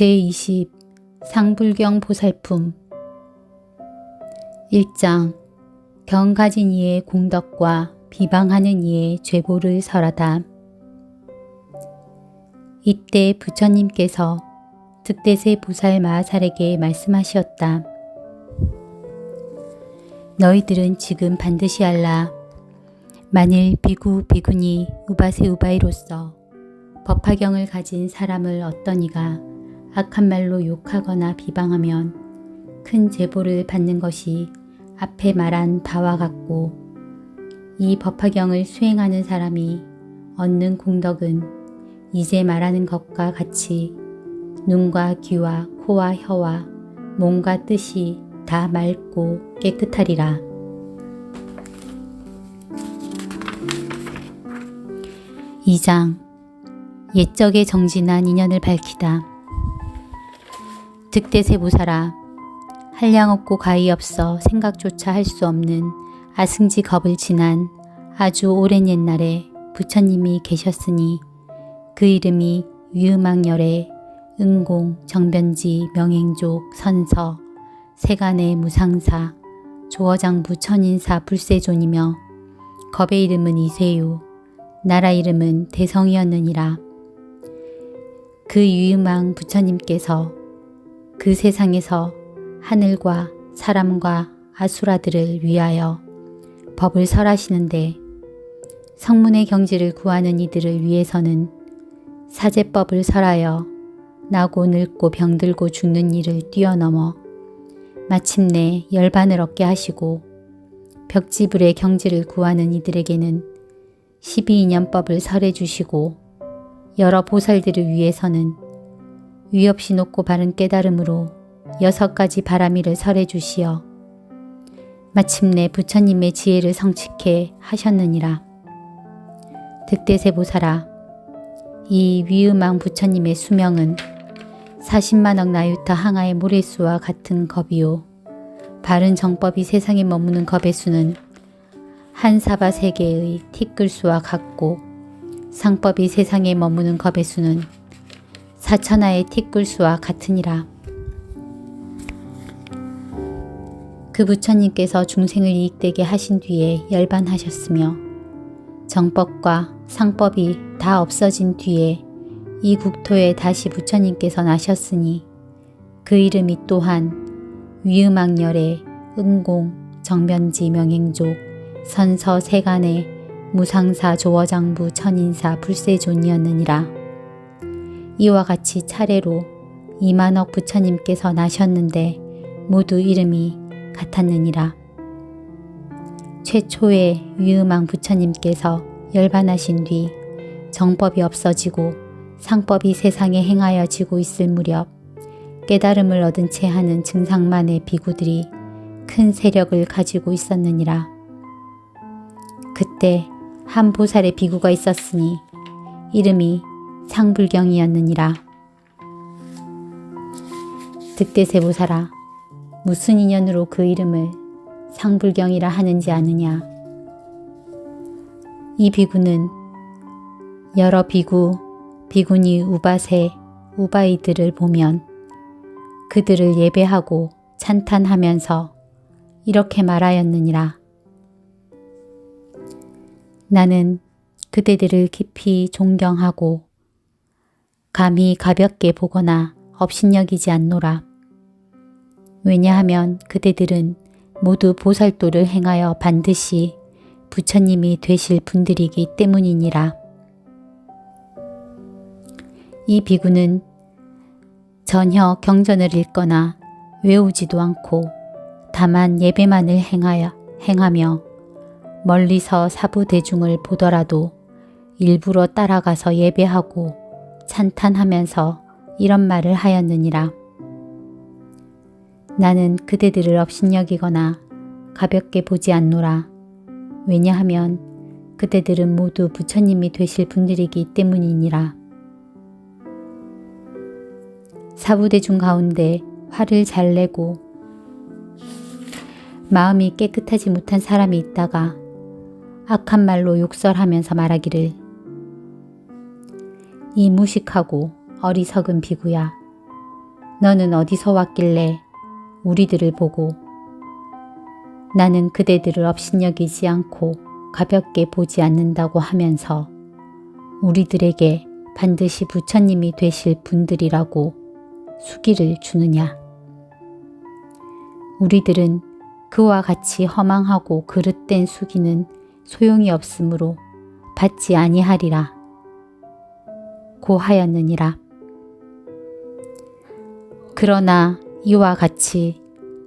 제20 상불경 보살품 1장 경 가진 이의 공덕과 비방하는 이의 죄보를 설하다. 이때 부처님께서 득대세 보살 마하살에게 말씀하셨다. 너희들은 지금 반드시 알라. 만일 비구 비구니 우바세 우바이로서 법화경을 가진 사람을 어떤 이가 악한 말로 욕하거나 비방하면 큰 제보를 받는 것이 앞에 말한 바와 같고 이 법화경을 수행하는 사람이 얻는 공덕은 이제 말하는 것과 같이 눈과 귀와 코와 혀와 몸과 뜻이 다 맑고 깨끗하리라. 이장 옛적의 정진한 인연을 밝히다. 득대세보살아 한량 없고 가히 없어 생각조차 할 수 없는 아승지 겁을 지난 아주 오랜 옛날에 부처님이 계셨으니 그 이름이 위음악열의 은공, 정변지, 명행족, 선서, 세간의 무상사, 조어장부 천인사 불세존이며 겁의 이름은 이세요, 나라 이름은 대성이었느니라. 그 유유망 부처님께서 그 세상에서 하늘과 사람과 아수라들을 위하여 법을 설하시는데 성문의 경지를 구하는 이들을 위해서는 사제법을 설하여 나고 늙고 병들고 죽는 일을 뛰어넘어 마침내 열반을 얻게 하시고 벽지불의 경지를 구하는 이들에게는 12인연법을 설해 주시고 여러 보살들을 위해서는 위 없이 높고 바른 깨달음으로 여섯 가지 바라미를 설해 주시어 마침내 부처님의 지혜를 성취케 하셨느니라. 득대세보살아 이 위음왕 부처님의 수명은 40만억 나유타 항아의 모래수와 같은 겁이요. 바른 정법이 세상에 머무는 겁의 수는 한 사바 세계의 티끌수와 같고 상법이 세상에 머무는 겁의 수는 사천하의 티끌수와 같으니라. 그 부처님께서 중생을 이익되게 하신 뒤에 열반하셨으며 정법과 상법이 다 없어진 뒤에 이 국토에 다시 부처님께서 나셨으니 그 이름이 또한 위음악열의 은공, 정변지 명행족, 선서 세간의 무상사 조어장부 천인사 불세존이었느니라. 이와 같이 차례로 이만억 부처님께서 나셨는데 모두 이름이 같았느니라. 최초의 위음왕 부처님께서 열반하신 뒤 정법이 없어지고 상법이 세상에 행하여 지고 있을 무렵 깨달음을 얻은 채 하는 증상만의 비구들이 큰 세력을 가지고 있었느니라. 그때 한 보살의 비구가 있었으니 이름이 상불경이었느니라. 득대세보살아 무슨 인연으로 그 이름을 상불경이라 하는지 아느냐. 이 비구는 여러 비구, 비구니 우바세, 우바이들을 보면 그들을 예배하고 찬탄하면서 이렇게 말하였느니라. 나는 그대들을 깊이 존경하고 감히 가볍게 보거나 업신여기지 않노라. 왜냐하면 그대들은 모두 보살도를 행하여 반드시 부처님이 되실 분들이기 때문이니라. 이 비구는 전혀 경전을 읽거나 외우지도 않고 다만 예배만을 행하여 행하며 멀리서 사부 대중을 보더라도 일부러 따라가서 예배하고 찬탄하면서 이런 말을 하였느니라. 나는 그대들을 업신여기거나 가볍게 보지 않노라. 왜냐하면 그대들은 모두 부처님이 되실 분들이기 때문이니라. 사부대중 가운데 화를 잘 내고 마음이 깨끗하지 못한 사람이 있다가 악한 말로 욕설하면서 말하기를 이 무식하고 어리석은 비구야 너는 어디서 왔길래 우리들을 보고 나는 그대들을 업신여기지 않고 가볍게 보지 않는다고 하면서 우리들에게 반드시 부처님이 되실 분들이라고 수기를 주느냐. 우리들은 그와 같이 허망하고 그릇된 수기는 소용이 없으므로 받지 아니하리라. 고 하였느니라. 그러나 이와 같이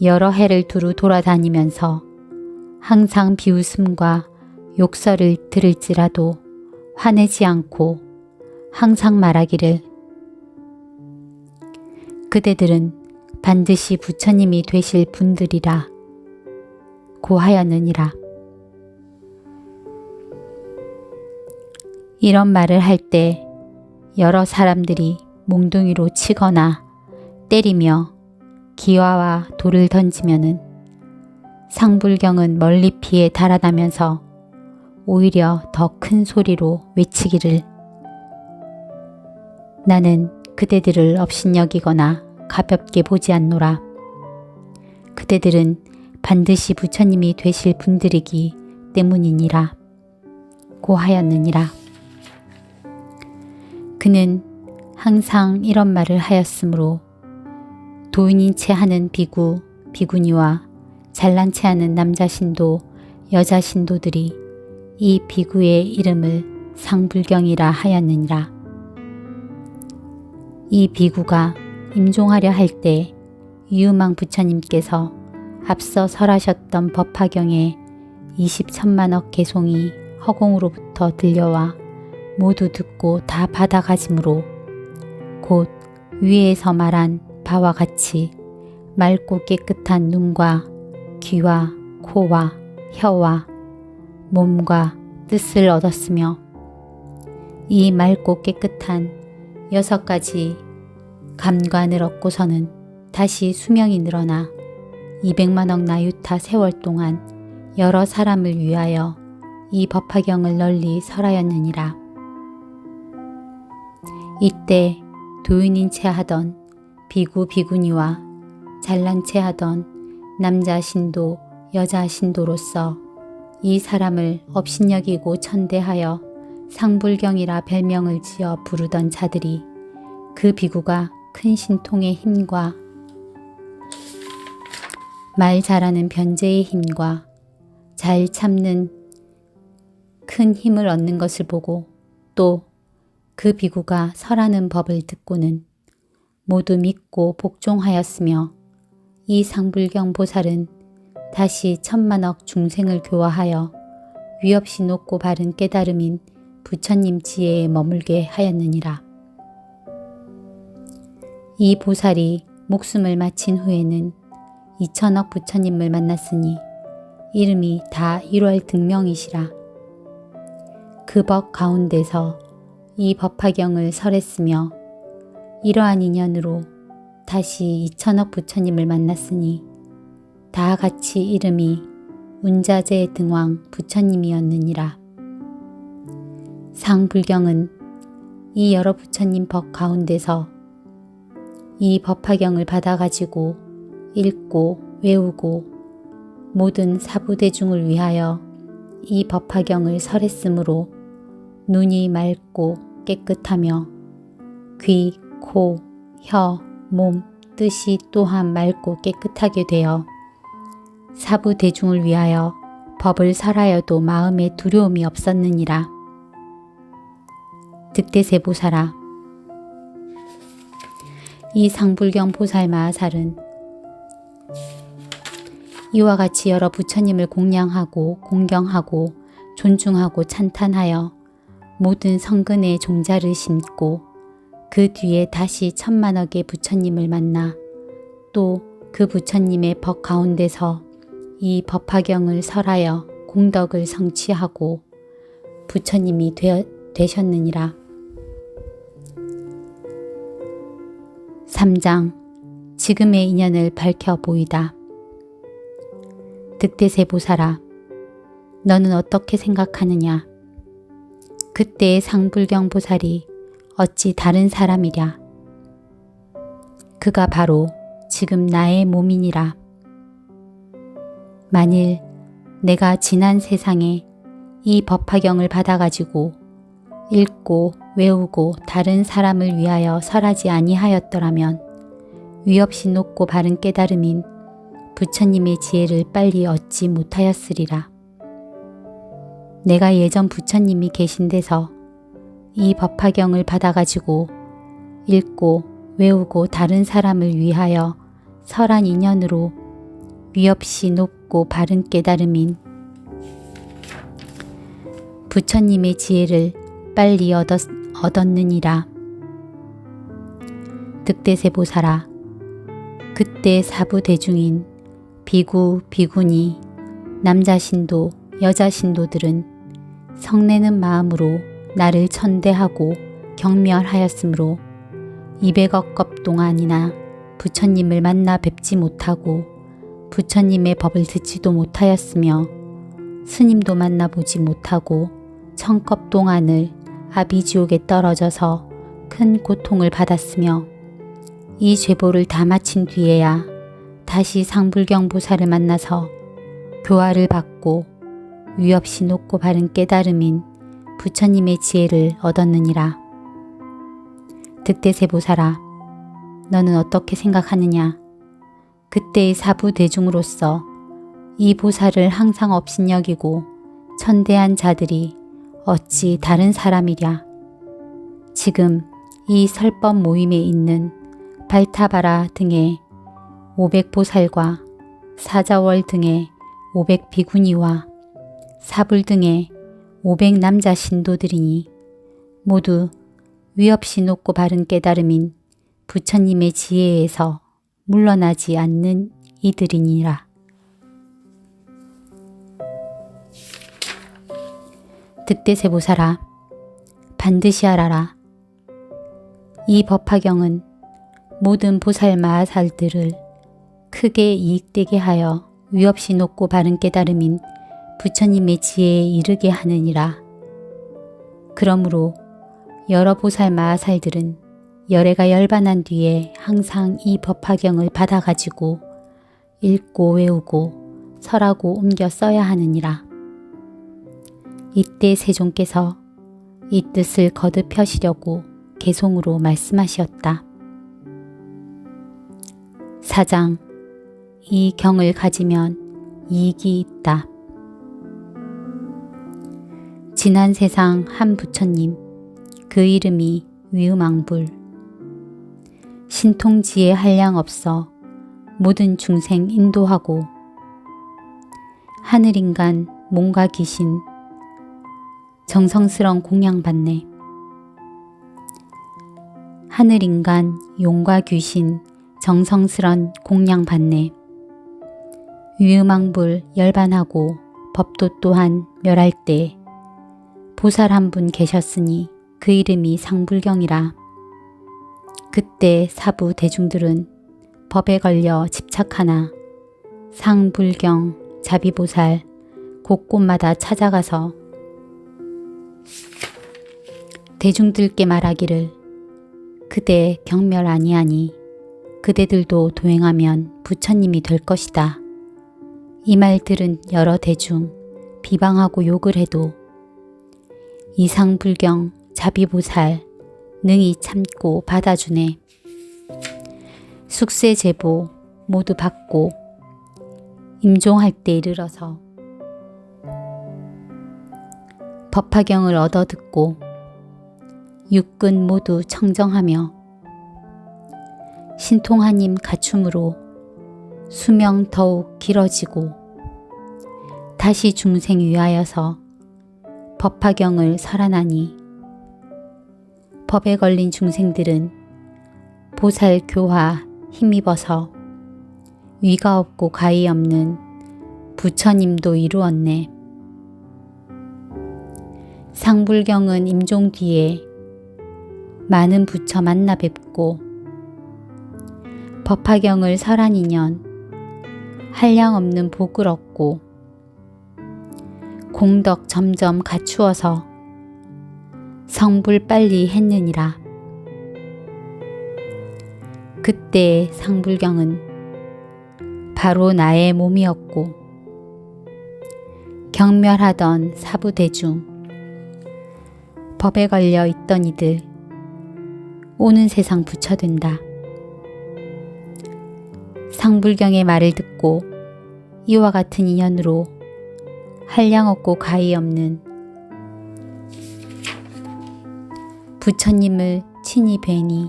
여러 해를 두루 돌아다니면서 항상 비웃음과 욕설을 들을지라도 화내지 않고 항상 말하기를 그대들은 반드시 부처님이 되실 분들이라 고하였느니라. 이런 말을 할 때 여러 사람들이 몽둥이로 치거나 때리며 기와와 돌을 던지면은 상불경은 멀리 피해 달아나면서 오히려 더 큰 소리로 외치기를 나는 그대들을 업신여기거나 가볍게 보지 않노라. 그대들은 반드시 부처님이 되실 분들이기 때문이니라. 고하였느니라. 그는 항상 이런 말을 하였으므로 도인인 채 하는 비구, 비구니와 잘난 채 하는 남자 신도, 여자 신도들이 이 비구의 이름을 상불경이라 하였느니라. 이 비구가 임종하려 할 때 유망 부처님께서 앞서 설하셨던 법화경에 20천만억 개송이 허공으로부터 들려와 모두 듣고 다 받아가지므로 곧 위에서 말한 바와 같이 맑고 깨끗한 눈과 귀와 코와 혀와 몸과 뜻을 얻었으며 이 맑고 깨끗한 여섯 가지 감관을 얻고서는 다시 수명이 늘어나 200만억 나유타 세월 동안 여러 사람을 위하여 이 법화경을 널리 설하였느니라. 이때 도인인 채 하던 비구 비구니와 잘난 채 하던 남자 신도 여자 신도로서 이 사람을 업신여기고 천대하여 상불경이라 별명을 지어 부르던 자들이 그 비구가 큰 신통의 힘과 말 잘하는 변제의 힘과 잘 참는 큰 힘을 얻는 것을 보고 또 그 비구가 설하는 법을 듣고는 모두 믿고 복종하였으며 이 상불경 보살은 다시 천만억 중생을 교화하여 위없이 높고 바른 깨달음인 부처님 지혜에 머물게 하였느니라. 이 보살이 목숨을 마친 후에는 이천억 부처님을 만났으니 이름이 다 1월 등명이시라. 그 법 가운데서 이 법화경을 설했으며 이러한 인연으로 다시 이천억 부처님을 만났으니 다 같이 이름이 운자제 등왕 부처님이었느니라. 상불경은 이 여러 부처님 법 가운데서 이 법화경을 받아가지고 읽고 외우고 모든 사부대중을 위하여 이 법화경을 설했으므로 눈이 맑고 깨끗하며 귀, 코, 혀, 몸, 뜻이 또한 맑고 깨끗하게 되어 사부 대중을 위하여 법을 설하여도 마음에 두려움이 없었느니라. 득대세 보살아 이 상불경 보살 마하살은 이와 같이 여러 부처님을 공양하고 공경하고 존중하고 찬탄하여 모든 성근에 종자를 심고 그 뒤에 다시 천만억의 부처님을 만나 또 그 부처님의 법 가운데서 이 법화경을 설하여 공덕을 성취하고 부처님이 되어, 되셨느니라. 3장 지금의 인연을 밝혀 보이다. 득대세 보살아, 너는 어떻게 생각하느냐? 그때의 상불경 보살이 어찌 다른 사람이랴. 그가 바로 지금 나의 몸이니라. 만일 내가 지난 세상에 이 법화경을 받아가지고 읽고 외우고 다른 사람을 위하여 설하지 아니하였더라면 위 없이 높고 바른 깨달음인 부처님의 지혜를 빨리 얻지 못하였으리라. 내가 예전 부처님이 계신 데서 이 법화경을 받아가지고 읽고 외우고 다른 사람을 위하여 설한 인연으로 위 없이 높고 바른 깨달음인 부처님의 지혜를 빨리 얻었, 얻었느니라. 득대세 보살아, 그때 사부 대중인 비구, 비구니, 남자 신도, 여자 신도들은 성내는 마음으로 나를 천대하고 경멸하였으므로 200억 겁 동안이나 부처님을 만나 뵙지 못하고 부처님의 법을 듣지도 못하였으며 스님도 만나보지 못하고 천겁 동안을 아비지옥에 떨어져서 큰 고통을 받았으며 이 죄보를 다 마친 뒤에야 다시 상불경 보살을 만나서 교화를 받고 위없이 높고 바른 깨달음인 부처님의 지혜를 얻었느니라. 득대세 보살아, 너는 어떻게 생각하느냐? 그때의 사부 대중으로서 이 보살을 항상 업신여기고 천대한 자들이 어찌 다른 사람이랴. 지금 이 설법 모임에 있는 발타바라 등의 500보살과 사자월 등의 500비구니와 사불 등의 500남자 신도들이니 모두 위없이 높고 바른 깨달음인 부처님의 지혜에서 물러나지 않는 이들이니라. 득대세 보살아 반드시 알아라. 이 법화경은 모든 보살 마살들을 크게 이익되게 하여 위없이 높고 바른 깨달음인 부처님의 지혜에 이르게 하느니라. 그러므로 여러 보살 마살들은 열애가 열반한 뒤에 항상 이 법화경을 받아가지고 읽고 외우고 설하고 옮겨 써야 하느니라. 이때 세종께서 이 뜻을 거듭 펴시려고 개송으로 말씀하시었다. 사장, 이 경을 가지면 이익이 있다. 지난 세상 한 부처님, 그 이름이 위음왕불. 신통지에 한량 없어 모든 중생 인도하고 하늘인간 몸과 귀신 정성스런 공양받네. 하늘인간 용과 귀신 정성스런 공양받네. 위음왕불 열반하고 법도 또한 멸할 때 보살 한 분 계셨으니 그 이름이 상불경이라. 그때 사부 대중들은 법에 걸려 집착하나 상불경 자비보살 곳곳마다 찾아가서 대중들께 말하기를 그대 경멸 아니하니 그대들도 도행하면 부처님이 될 것이다. 이 말 들은 여러 대중 비방하고 욕을 해도 이상불경 자비보살 능히 참고 받아주네. 숙세 제보 모두 받고 임종할 때 이르러서 법화경을 얻어 듣고 육근 모두 청정하며 신통하님 가춤으로 수명 더욱 길어지고 다시 중생 위하여서 법화경을 살아나니 법에 걸린 중생들은 보살 교화 힘입어서 위가 없고 가히 없는 부처님도 이루었네. 상불경은 임종 뒤에 많은 부처 만나 뵙고 법화경을 설한 인연 한량 없는 복을 얻고 공덕 점점 갖추어서 성불 빨리 했느니라. 그때의 상불경은 바로 나의 몸이었고 경멸하던 사부대중 법에 걸려 있던 이들 오는 세상 부처된다. 상불경의 말을 듣고 이와 같은 인연으로 한량 없고 가히 없는 부처님을 친히 뵈니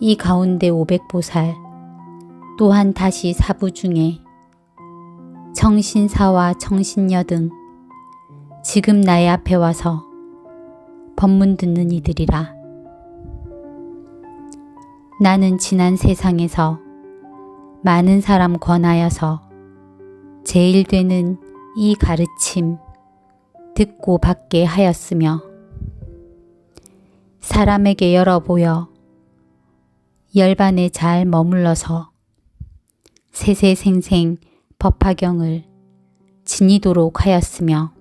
이 가운데 오백보살 또한 다시 사부 중에 청신사와 청신녀 등 지금 나의 앞에 와서 법문 듣는 이들이라. 나는 지난 세상에서 많은 사람 권하여서 제일 되는 이 가르침 듣고 받게 하였으며 사람에게 열어 보여 열반에 잘 머물러서 세세생생 법화경을 지니도록 하였으며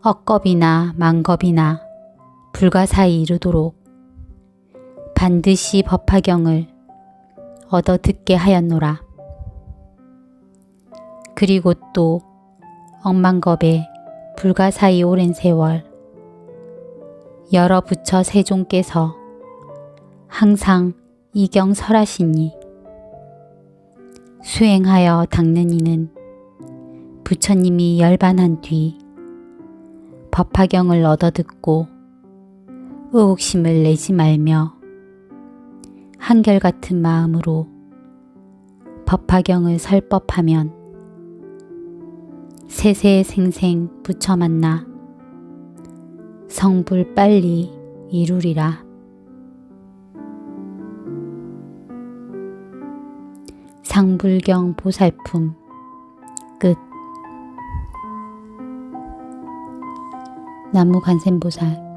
억겁이나 망겁이나 불가사히 이르도록 반드시 법화경을 얻어 듣게 하였노라. 그리고 또 억만겁에 불가사히 오랜 세월 여러 부처 세종께서 항상 이경 설하시니 수행하여 닦는 이는 부처님이 열반한 뒤 법화경을 얻어 듣고 의혹심을 내지 말며 한결같은 마음으로 법화경을 설법하면 세세생생 부처 만나 성불 빨리 이루리라. 상불경 보살품 끝 나무 관세음보살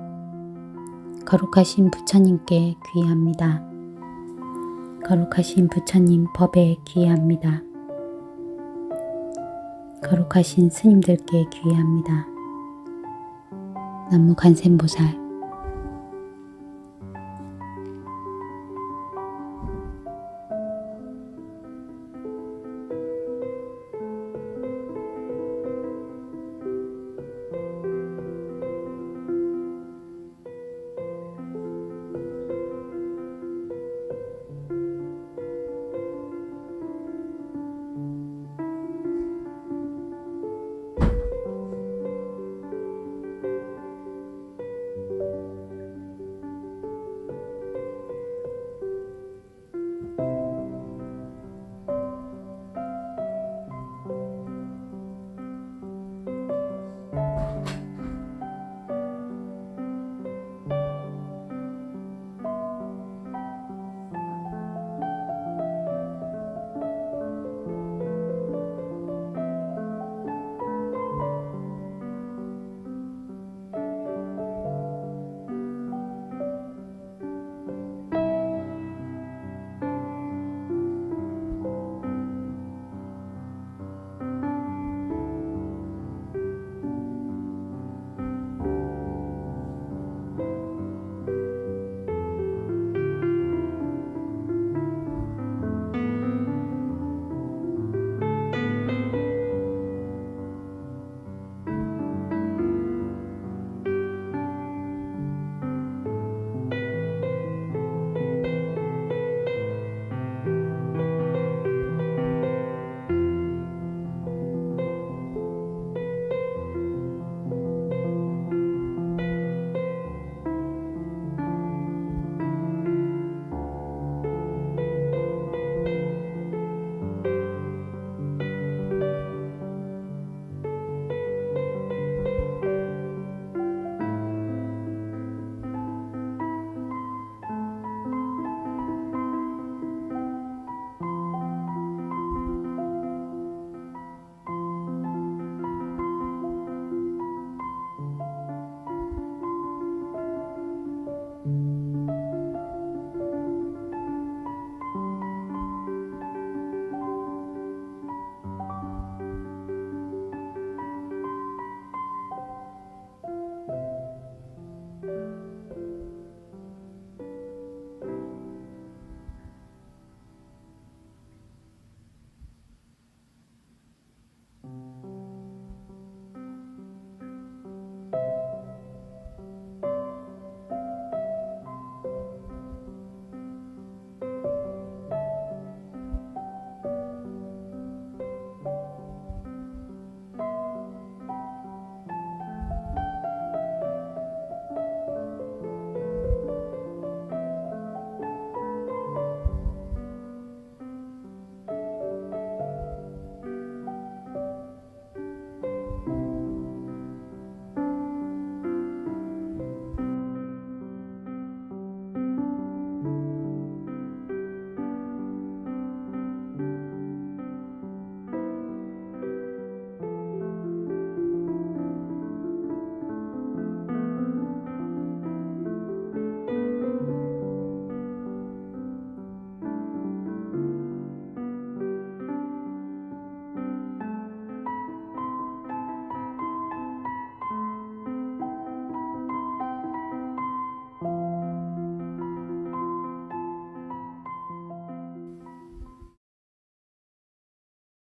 거룩하신 부처님께 귀의합니다. 거룩하신 부처님 법에 귀의합니다. 거룩하신 스님들께 귀의합니다. 나무 관세음보살